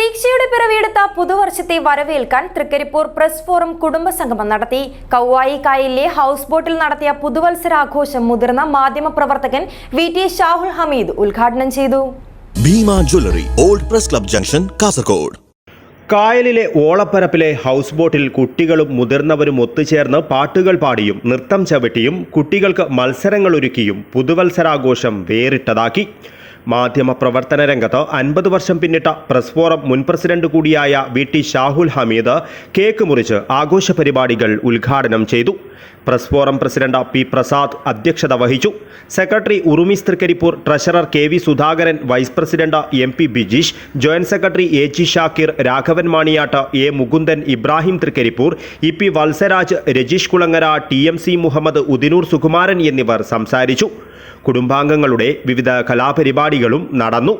പ്രതീക്ഷയുടെ പിറവിയെടുത്ത പുതുവർഷത്തെ വരവേൽക്കാൻ Trikaripur press forum കുടുംബസംഗമം നടത്തി. കൗവായി കായലിലെ ഹൗസ് ബോട്ടിൽ നടത്തിയ പുതുവത്സരാഘോഷം മുതിർന്ന മാധ്യമപ്രവർത്തകൻ വി ടി ഷാഹുൽ ഹമീദ് ഉദ്ഘാടനം ചെയ്തു. Bhima jewellery old press club junction Kasaragod. കായലിലെ ഓളപ്പരപ്പിലെ ഹൗസ് ബോട്ടിൽ കുട്ടികളും മുതിർന്നവരും ഒത്തുചേർന്ന് പാട്ടുകൾ പാടിയും നൃത്തം ചവിട്ടിയും കുട്ടികൾക്ക് മത്സരങ്ങൾ ഒരുക്കിയും പുതുവത്സരാഘോഷം വേറിട്ടതാക്കി. മാധ്യമ പ്രവർത്തന രംഗത്ത് അൻപത് വർഷം പിന്നിട്ട പ്രസ് ഫോറം മുൻ പ്രസിഡന്റ് കൂടിയായ V T Shahul Hameed cake മുറിച്ച് ആഘോഷ പരിപാടികൾ ഉദ്ഘാടനം ചെയ്തു. Press forum president P Prasad അധ്യക്ഷത വഹിച്ചു. Secretary Urumees Thrikaripur treasurer K V Sudhakaran vice president M P Bijeesh joint secretary A G Shakir Raghavan Maniyat A Mukundan Ibrahim Thrikaripur E P Valsaraj Rajeesh Kulangara T M C Muhammad Udinur Sukumaran എന്നിവർ സംസാരിച്ചു. കുടുംബാംഗങ്ങളുടെ വിവിധ കലാപരിപാടികളും നടന്നു.